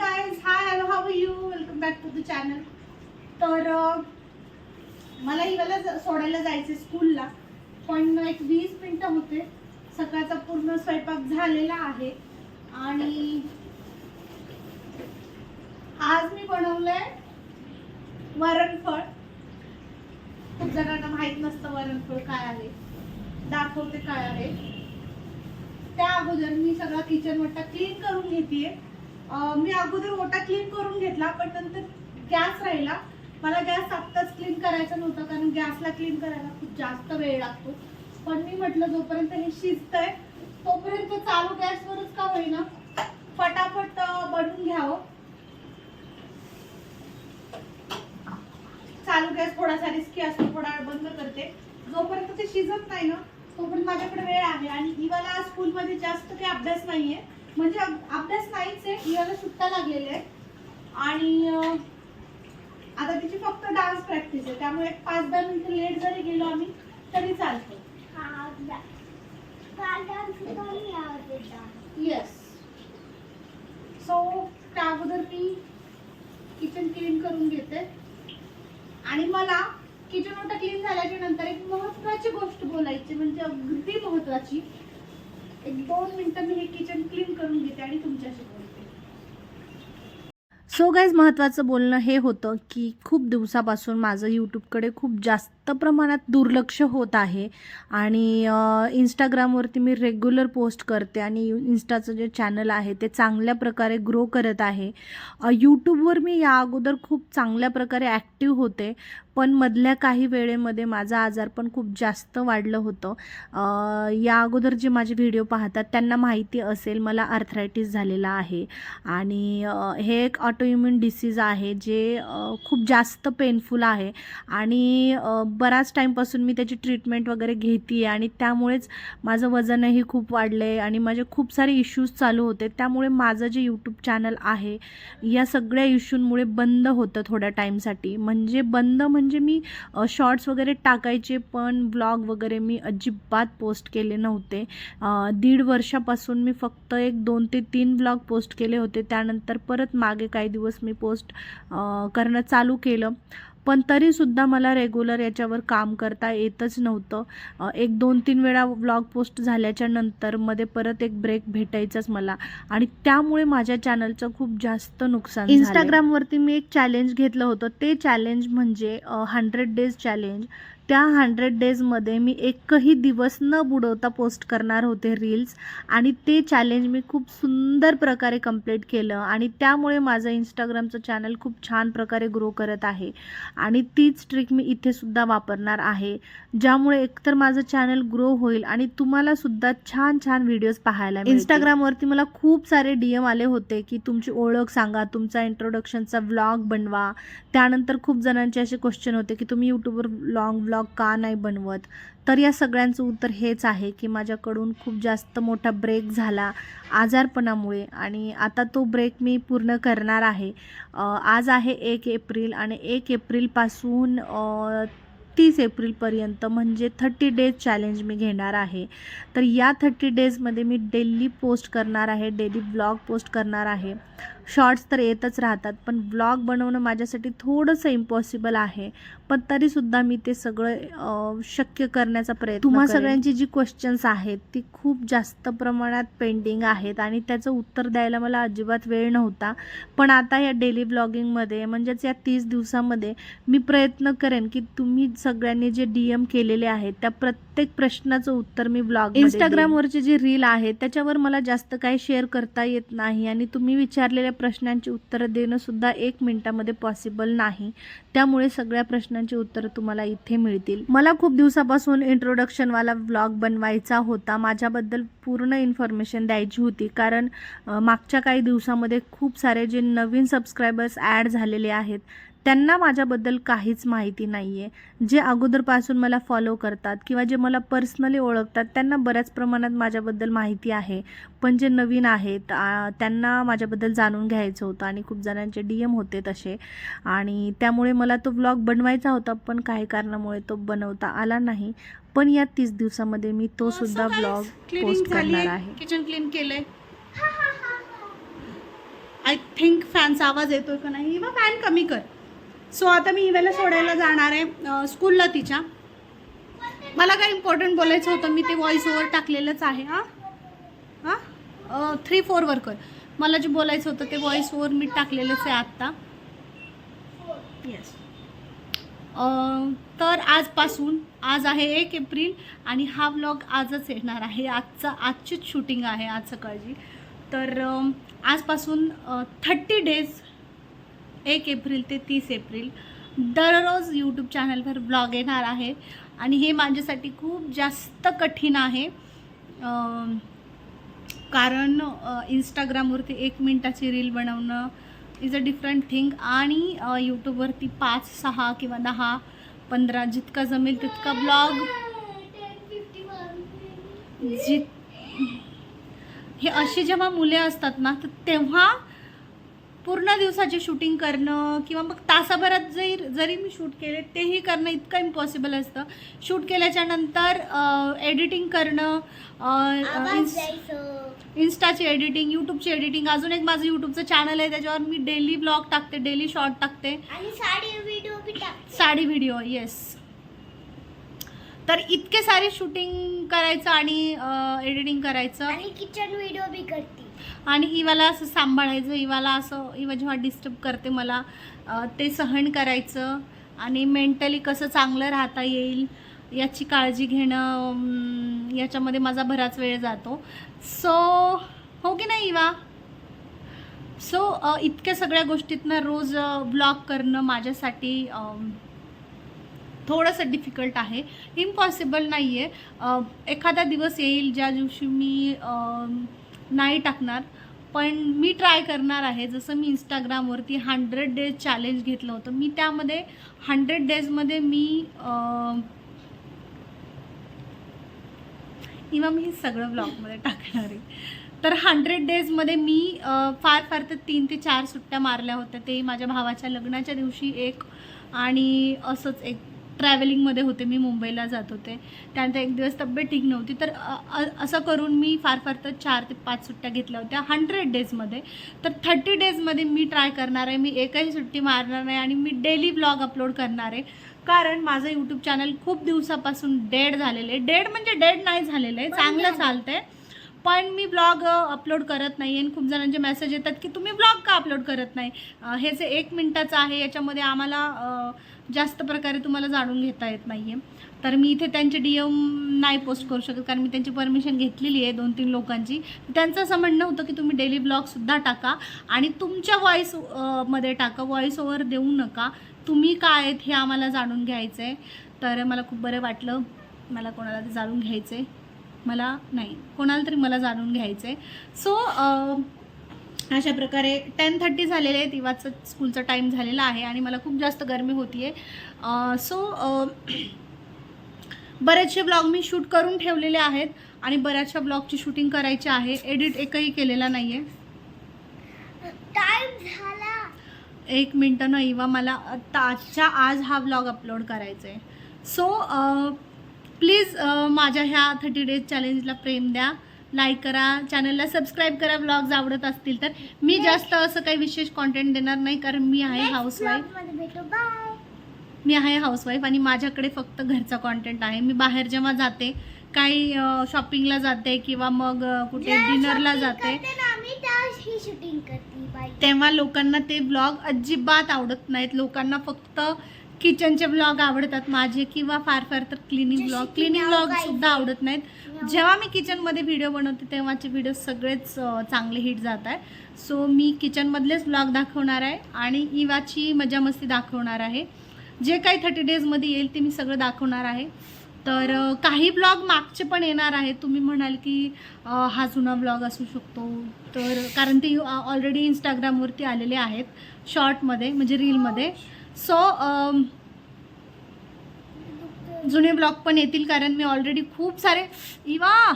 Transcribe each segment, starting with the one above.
Guys hi hello how you welcome back to the channel तर मला ही वेळेला सोडायला जायचं स्कूलला पण एक वीस मिनटं होते. सकाळचा पूर्ण स्वयंपाक झालेला आहे. आणि आज मी बनवलंय वरणफळ. खूप जणांना माहीत नसतं वरणफळ काय आहे. दाखवते काय आहे. त्या अगोदर मी सगळा किचन वट्टा क्लीन करून घेते मी अगोदर ओटा क्लीन करून घेतला पण नंतर गॅस राहिला. मला गॅस आत्ताच क्लीन करायचा नव्हता कारण गॅसला क्लीन करायला खूप जास्त वेळ लागतो. पण मी म्हटलं जोपर्यंत हे शिजतंय तोपर्यंत चालू गॅसवरच का होईना फटाफट बनवून घ्यावं. चालू गॅस थोडासा रिस्की असतो थोडा बंद करते. जोपर्यंत ते शिजत नाही ना तोपर्यंत माझ्याकडे वेळ आहे. आणि दिवाला आज स्कूलमध्ये जास्त काही अभ्यास नाहीये. म्हणजे अभ- अभ्यास नाहीच आहे इवाला सुट्ट्या लागलेल्या आहेत. आणि आता तिची फक्त डान्स प्रॅक्टिस आहे. त्यामुळे एक पाच दहा मिनिटं लेट जरी गेलो आम्ही तरी चालतो. येस सो त्या अगोदर मी किचन क्लीन करून घेते. आणि मला किचन ओटा क्लीन झाल्याच्यानंतर एक महत्वाची गोष्ट बोलायची म्हणजे अगदी महत्वाची एक दोन मिनटं मी हे किचन क्लीन करून घेते आणि तुमच्याशी बोलते. सो गाईज महत्त्वाचं बोलणं हे होतं की खूप दिवसापासून माझं यूट्यूबकडे खूप जास्त प्रमाणात दुर्लक्ष होत आहे. आणि इंस्टाग्रामवरती मी रेग्युलर पोस्ट करते आणि इन्स्टाचं जे चॅनल आहे ते चांगल्या प्रकारे ग्रो करत आहे. यूट्यूबवर मी या अगोदर खूप चांगल्या प्रकारे ॲक्टिव्ह होते पण मधल्या काही वेळेमध्ये माझा आजारपण खूप जास्त वाढलं होतं. या अगोदर जे माझे व्हिडिओ पाहतात त्यांना माहिती असेल मला आर्थरायटिस झालेला आहे. आणि हे एक ऑटोइम्युन डिसीज आहे जे खूप जास्त पेनफुल आहे. आणि बराच टाईमपासून मी त्याची ट्रीटमेंट वगैरे घेते आणि त्यामुळेच माझं वजनही खूप वाढलं आहे आणि माझे खूप सारे इश्यूज चालू होते. त्यामुळे माझं जे यूट्यूब चॅनल आहे या सगळ्या इश्यूंमुळे बंद होतं थोड्या टाईमसाठी म्हणजे बंद म्हणजे मी शॉर्ट्स वगैरे टाकायचे पण ब्लॉग वगैरे मी अजिबात पोस्ट केले नव्हते. दीड वर्षापासून मी फक्त एक दोन ते तीन ब्लॉग पोस्ट केले होते. त्यानंतर परत मागे काही दिवस मी पोस्ट करणं चालू केलं. पण तरीसुद्धा मला रेग्युलर याच्यावर काम करता येतच नव्हतं. एक दोन तीन वेळा व्लॉग पोस्ट झाल्याच्यानंतरमध्ये परत एक ब्रेक भेटायचाच मला. आणि त्यामुळे माझ्या चॅनलचं खूप जास्त नुकसान इंस्टाग्रामवरती मी एक चॅलेंज घेतलं होतं. ते चॅलेंज म्हणजे हंड्रेड डेज चॅलेंज त्या हंड्रेड डेजमध्ये मी एकही दिवस न बुडवता पोस्ट करणार होते रील्स आणि ते चॅलेंज मी खूप सुंदर प्रकारे कंप्लीट केलं. आणि त्यामुळे माझं इंस्टाग्रामचं चॅनल खूप छान प्रकारे ग्रो करत आहे. आणि तीच ट्रिक मी इथे सुद्धा वापरणार आहे. ज्यामुळे एकतर माझं चॅनल ग्रो होईल आणि तुम्हाला सुद्धा छान छान व्हिडिओज पाहायला इंस्टाग्रामवरती मला खूप सारे डी एम आले होते की तुमची ओळख सांगा तुमचा इंट्रोडक्शनचा व्लॉग बनवा. त्यानंतर खूप जणांचे असे क्वेश्चन होते की तुम्ही यूट्यूबवर लॉंग व्लॉग का नाही बनवत? तर या सगळ्यांचं उत्तर हेच आहे की माझ्याकडून खूप जास्त मोठा ब्रेक झाला आजारपणामुळे आणि आता तो ब्रेक मी पूर्ण करणार आहे. आज आहे एक एप्रिल आणि एक एप्रिलपासून तीस एप्रिलपर्यंत म्हणजे थर्टी डेज चॅलेंज मी घेणार आहे. तर या थर्टी डेजमध्ये मी डेली पोस्ट करणार आहे डेली ब्लॉग पोस्ट करणार आहे. शॉर्ट्स तर येतच राहतात पण ब्लॉग बनवणं माझ्यासाठी थोडंसं इम्पॉसिबल आहे. पण तरीसुद्धा मी ते सगळं शक्य करण्याचा प्रयत्न तुम्हा. सगळ्यांची जी क्वेश्चन्स आहेत ती खूप जास्त प्रमाणात पेंडिंग आहेत आणि त्याचं उत्तर द्यायला मला अजिबात वेळ नव्हता. पण आता या डेली ब्लॉगिंगमध्ये म्हणजेच या तीस दिवसामध्ये मी प्रयत्न करेन की तुम्ही सगळ्यांनी जे डी एम केलेले आहेत त्या प्रत्येक प्रश्नाचं उत्तर मी ब्लॉग इंस्टाग्रामवरचे जे रील आहेत त्याच्यावर मला जास्त काही शेअर करता येत नाही आणि तुम्ही विचारलेल्या प्रश्नांची उत्तरं देणंसुद्धा एक मिनटामध्ये पॉसिबल नाही. त्यामुळे सगळ्या प्रश्नांची उत्तरं तुम्हाला इथे मिळतील. मला खूप दिवसापासून इंट्रोडक्शनवाला व्लॉग बनवायचा होता. माझ्याबद्दल पूर्ण इन्फॉर्मेशन द्यायची होती. कारण मागच्या काही दिवसामध्ये खूप सारे जे नवीन सबस्क्रायबर्स ॲड झालेले आहेत त्यांना माझ्याबद्दल काहीच माहिती नाही आहे जे अगोदरपासून मला फॉलो करतात किंवा जे मला पर्सनली ओळखतात त्यांना बऱ्याच प्रमाणात माझ्याबद्दल माहिती आहे. पण जे नवीन आहेत त्यांना माझ्याबद्दल जाणून घ्यायचं होतं आणि खूप जणांचे डी एम होते तसे. आणि त्यामुळे मला तो व्लॉग बनवायचा होता पण काही कारणामुळे तो बनवता आला नाही. पण या तीस दिवसामध्ये मी तो सुद्धा ब्लॉग पोस्ट करणार आहे. किचन क्लीन केलंय. आय थिंक फॅनचा आवाज येतोय का नाही? मग फॅन कमी कर. सो आता मी इवेला सोडायला जाणार आहे स्कूलला तिच्या. मला काय इम्पॉर्टंट बोलायचं होतं? मी ते व्हॉइस ओव्हर टाकलेलंच आहे हां? हां? थ्री फोरवर कर. मला जे बोलायचं होतं ते व्हॉइस ओव्हर मी टाकलेलंच आहे आत्ता. येस तर आजपासून आज आहे एक एप्रिल आणि हा व्लॉग आजच येणार आहे. आजचा आजचीच शूटिंग आहे आज सकाळची. तर आजपासून थर्टी डेज एक एप्रिल ते तीस एप्रिल दररोज यूट्यूब चॅनलवर ब्लॉग येणार आहे. आणि हे माझ्यासाठी खूप जास्त कठीण आहे. कारण इंस्टाग्रामवरती एक मिनटाची रील बनवणं इज अ डिफरंट थिंग आणि यूट्यूबवरती पाच सहा किंवा दहा पंधरा जितका जमेल तितका ब्लॉग जित हे अशी जेव्हा मुले असतात ना तर तेव्हा पूर्ण दिवसाचे शूटिंग करणं किंवा मग तासाभरात जरी जरी मी शूट केले तेही करणं इतकं इम्पॉसिबल असतं. शूट केल्याच्यानंतर एडिटिंग करणं इन्स- इन्स्टाची एडिटिंग यूट्यूबची एडिटिंग अजून एक माझं यूट्यूबचं चॅनल आहे त्याच्यावर मी डेली ब्लॉग टाकते डेली शॉर्ट टाकते. आणि साडी व्हिडिओ बी टाकते. साडी व्हिडिओ येस तर इतके सारे शूटिंग करायचं आणि एडिटिंग करायचं. आणि किचन व्हिडिओ बी करते. आणि इवाला असं सांभाळायचं इवाला असं इवा जेव्हा डिस्टर्ब करते मला ते सहन करायचं आणि मेंटली कसं चांगलं राहता येईल याची काळजी घेणं याच्यामध्ये माझा बराच वेळ जातो. सो हो की नाही इवा? सो इतक्या सगळ्या गोष्टीतनं रोज ब्लॉग करणं माझ्यासाठी थोडंसं डिफिकल्ट आहे. इम्पॉसिबल नाही आहे एखादा दिवस येईल ज्या दिवशी मी नाही टाकणार. पण मी ट्राय करणार आहे. जसं मी इंस्टाग्रामवरती हंड्रेड डेज चॅलेंज घेतलं होतं मी त्यामध्ये हंड्रेड डेजमध्ये मी इव्हन मी हे सगळं ब्लॉगमध्ये टाकणार आहे. तर हंड्रेड डेजमध्ये मी फार फार तर तीन ते चार सुट्ट्या मारल्या होत्या. ते माझ्या भावाच्या लग्नाच्या दिवशी एक आणि असंच एक ट्रॅव्हलिंगमध्ये होते मी मुंबईला जात होते. त्यानंतर एक दिवस तब्येत ठीक नव्हती. तर असं करून मी फार फार तर चार ते पाच सुट्ट्या घेतल्या होत्या. हंड्रेड डेजमध्ये तर थर्टी डेजमध्ये मी ट्राय करणार आहे. मी एकही सुट्टी मारणार नाही आणि मी डेली ब्लॉग अपलोड करणार आहे. कारण माझं यूट्यूब चॅनल खूप दिवसापासून डेड झालेलं आहे. डेड म्हणजे डेड नाही झालेलं आहे. चांगलं चालतंय. पण मी ब्लॉग अपलोड करत नाही. आणि खूप जणांचे मेसेज येतात की तुम्ही ब्लॉग का अपलोड करत नाही? हे जे एक मिनटाचं आहे याच्यामध्ये आम्हाला जास्त प्रकारे तुम्हाला जाणून घेता येत नाही आहे तर मी इथे त्यांचे डी एम नाही पोस्ट करू शकत कारण मी त्यांची परमिशन घेतलेली आहे दोन तीन लोकांची. त्यांचं असं म्हणणं होतं की तुम्ही डेली ब्लॉगसुद्धा टाका आणि तुमच्या व्हॉईसमध्ये टाका. व्हॉईस ओव्हर देऊ नका. तुम्ही काय आहेत हे आम्हाला जाणून घ्यायचं आहे तर मला खूप बरं वाटलं. मला कोणाला ते जाणून घ्यायचं आहे मला नाही. कोणाला तरी मला जाणून घ्यायचं आहे सो अशा प्रकारे टेन थर्टी झालेले आहे तिवाचं स्कूलचा टाईम झालेला आहे आणि मला खूप जास्त गरमी होती आहे सो बरेचसे ब्लॉग मी शूट करून ठेवलेले आहेत आणि बऱ्याचशा ब्लॉगची शूटिंग करायची आहे. एडिट एकही केलेला नाही आहे एक मिनटं न इवा मला आजच्या आज हा व्लॉग अपलोड करायचा आहे सो प्लीज माझ्या ह्या थर्टी डेज चॅलेंजला प्रेम द्या. लाईक करा. चॅनलला सबस्क्राईब करा. ब्लॉग्स आवडत असतील तर. मी जास्त असं काही विशेष कॉन्टेंट देणार नाही कारण मी आहे हाऊसवाईफ मी आहे हाऊसवाईफ आणि माझ्याकडे फक्त घरचा कॉन्टेंट आहे. मी बाहेर जेव्हा जाते काही शॉपिंगला जाते किंवा मग कुठे डिनरला जाते शूटिंग तेव्हा लोकांना ते ब्लॉग अजिबात आवडत नाहीत. लोकांना फक्त किचनचे ब्लॉग आवडतात माझे किंवा फार फार तर क्लिनिंग ब्लॉग क्लिनिंग ब्लॉग सुद्धा? आवडत नाहीत. जेव्हा मी किचनमध्ये व्हिडिओ बनवते तेव्हाचे व्हिडिओ सगळेच चांगले हिट जात आहे सो मी किचनमधलेच ब्लॉग दाखवणार आहे आणि इवाची मजा मस्ती दाखवणार आहे. जे काही थर्टी डेजमध्ये येईल ते मी सगळं दाखवणार आहे. तर काही ब्लॉग मागचे पण येणार आहेत. तुम्ही म्हणाल की हा जुना ब्लॉग असू शकतो. तर कारण ते ऑलरेडी इंस्टाग्रामवरती आलेले आहेत शॉर्टमध्ये म्हणजे रीलमध्ये सो um, जुने ब्लॉग पण येतील कारण मी ऑलरेडी खूप सारे इवा!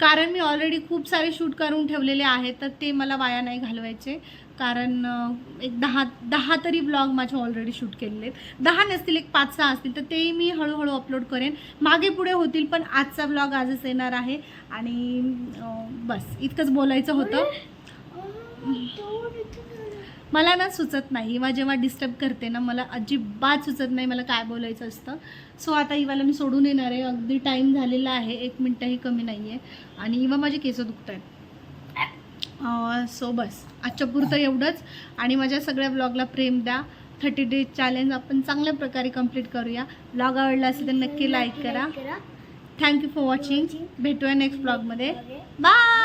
कारण मी ऑलरेडी खूप सारे शूट करून ठेवलेले आहेत तर ते मला वाया नाही घालवायचे. कारण एक दहा दहा तरी ब्लॉग माझे ऑलरेडी शूट केलेले आहेत. दहा नसतील एक पाच सहा असतील तर तेही मी हळूहळू अपलोड करेन. मागे पुढे होतील पण आजचा ब्लॉग आजच येणार आहे. आणि बस इतकंच बोलायचं होतं. मला ना सुचत नाही. इवा जेव्हा डिस्टर्ब करते ना मला अजिबात सुचत नाही मला काय बोलायचं असतं. सो आता इवाला मी सोडून येणार आहे. अगदी टाईम झालेला आहे. एक मिनटंही कमी नाही आहे आणि इवा माझे केस दुखत आहेत सो बस. आजच्या पुरतं एवढंच. आणि माझ्या सगळ्या ब्लॉगला प्रेम द्या. थर्टी डेज चॅलेंज आपण चांगल्या प्रकारे कंप्लीट करूया. ब्लॉग आवडला असेल तर नक्की लाईक करा. थँक्यू फॉर वॉचिंग भेटूया नेक्स्ट ब्लॉगमध्ये बाय